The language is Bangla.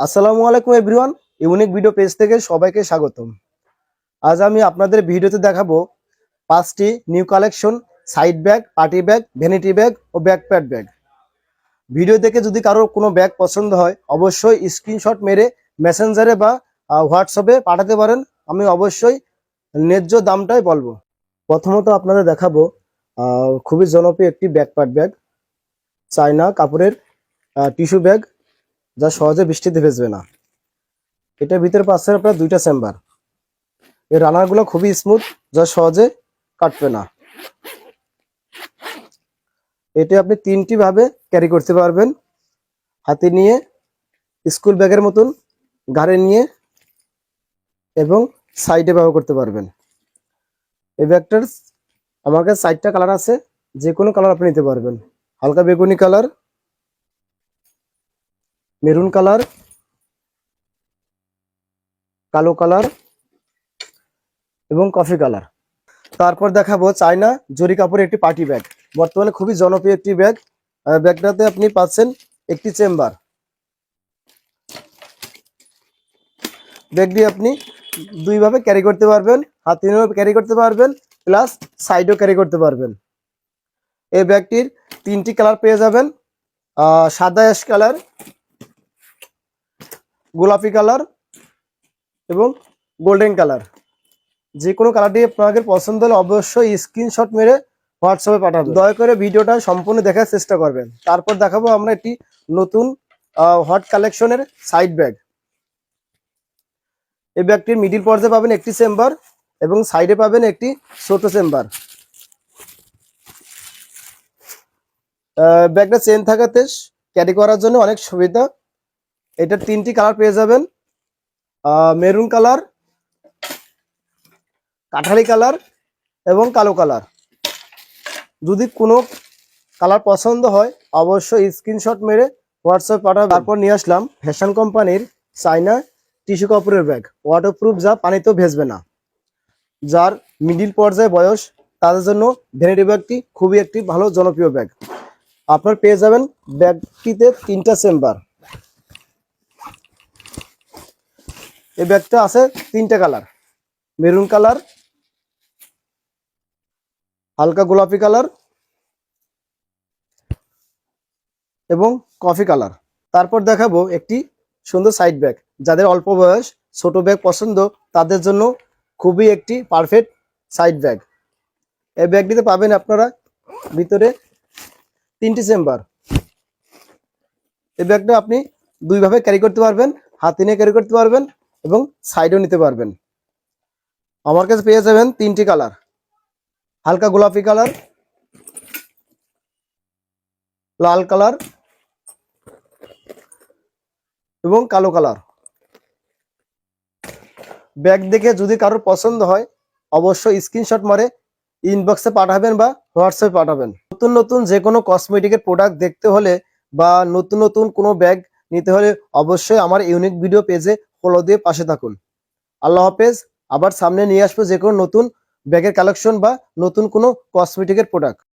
আসসালামু আলাইকুম এভরিওয়ান, ইউনিক ভিডিও পেজ থেকে সবাইকে স্বাগতম। আজ আমি আপনাদের ভিডিওতে দেখাবো পাঁচটি new collection, side bag, party bag, vanity bag ও ব্যাকপ্যাড ব্যাগ। ভিডিও দেখে যদি কারোর কোনো ব্যাগ পছন্দ হয়, অবশ্যই স্ক্রিনশট মেরে মেসেঞ্জারে বা হোয়াটসঅ্যাপে পাঠাতে পারেন। আমি অবশ্যই ন্যায্য দামটাই বলব। প্রথমত আপনাদের দেখাবো খুবই জনপ্রিয় একটি ব্যাকপ্যাড ব্যাগ, চায়না কাপড়ের টিস্যু ব্যাগ। যা সহজে বৃষ্টিতে ভেজবে না। এটার ভিতরে পাচ্ছেন আপনার দুইটা চেম্বার এর রানারগুলো খুবই স্মুথ যা সহজে কাটবে না। এটা আপনি তিনটি ভাবে ক্যারি করতে পারবেন। হাতে নিয়ে স্কুল ব্যাগের মতন ঘাড়ে নিয়ে এবং সাইডে ব্যবহার করতে পারবেন। এই ব্যাগটার, আমার কাছে সাইডটা কালার আছে যে কোনো কালার আপনি নিতে পারবেন। হালকা বেগুনি কালার মেরুন কালার, কালো কালার এবং কফি কালার। তারপর দেখাবো চায়না জরি কাপড়ের একটি পার্টি ব্যাগ। বর্তমানে খুবই জনপ্রিয় একটি ব্যাগ। ব্যাগটাতে আপনি পাচ্ছেন একটি চেম্বার। ব্যাগটি আপনি দুইভাবে ক্যারি করতে পারবেন, হাত নিয়েও ক্যারি করতে পারবেন, প্লাস সাইডও ক্যারি করতে পারবেন। এই ব্যাগটির তিনটি কালার পেয়ে যাবেন। সাদা অ্যাশ কালার গোলাপি কালার এবং গোল্ডেন কালার। যে কোনো কালারটি আপনাদের পছন্দ হলে অবশ্যই স্ক্রিনশট মেরে হোয়াটসঅ্যাপে পাঠাবেন। দয়া করে ভিডিওটা সম্পূর্ণ দেখার চেষ্টা করবেন। তারপর দেখাবো আমরা একটি নতুন হট কালেকশনের সাইড ব্যাগ এই ব্যাগটির মিডিল পর্যায়ে পাবেন একটি চেম্বার এবং সাইডে পাবেন একটি ছোট চেম্বার ব্যাগটা চেন থাকাতে ক্যারি করার জন্য অনেক সুবিধা। এটার তিনটি কালার পেয়ে যাবেন। মেরুন কালার, কাঠালি কালার এবং কালো কালার। যদি কোনো কালার পছন্দ হয়, অবশ্যই স্ক্রিনশট মেরে হোয়াটসঅ্যাপ পাঠাবে তারপর নিয়ে আসলাম ফ্যাশন কোম্পানির চাইনা টিস্যু কাপড়ের ব্যাগ। ওয়াটারপ্রুফ যা পানিতেও ভেজবে না। যার মিডিল পর্যায়ে বয়স, তাদের জন্য ভ্যানিটি ব্যাগটি খুবই একটি ভালো জনপ্রিয় ব্যাগ। আপনার পেয়ে যাবেন ব্যাগটিতে তিনটা চেম্বার। এই ব্যাগটা আছে তিনটা কালার। মেরুন কালার, হালকা গোলাপি কালার এবং কফি কালার। তারপর দেখাবো একটি সুন্দর সাইড ব্যাগ। যাদের অল্প বয়স, ছোট ব্যাগ পছন্দ, তাদের জন্য খুবই একটি পারফেক্ট সাইড ব্যাগ। এই ব্যাগটিতে পাবেন আপনারা ভিতরে তিনটি চেম্বার। এই ব্যাগটা আপনি দুইভাবে ক্যারি করতে পারবেন, হাতে নিয়ে ক্যারি করতে পারবেন এবং সাইডও নিতে পারবেন। আমার কাছে পেয়ে যাবেন তিনটি কালার হালকা গোলাপি কালার লাল কালার এবং কালো কালার ব্যাগ দেখে যদি কারোর পছন্দ হয়, অবশ্যই স্ক্রিনশট মারে ইনবক্সে পাঠাবেন বা হোয়াটসঅ্যাপে পাঠাবেন। নতুন নতুন যে কোনো কসমেটিকের প্রোডাক্ট দেখতে হলে বা নতুন নতুন কোনো ব্যাগ নিতে হলে অবশ্যই আমার ইউনিক ভিডিও পেজে ফলো দিয়ে পাশে থাকুন। আল্লাহ হাফেজ, আবার সামনে নিয়ে আসব যে কোনো নতুন ব্যাগের কালেকশন বা নতুন কোনো কসমেটিকের প্রোডাক্ট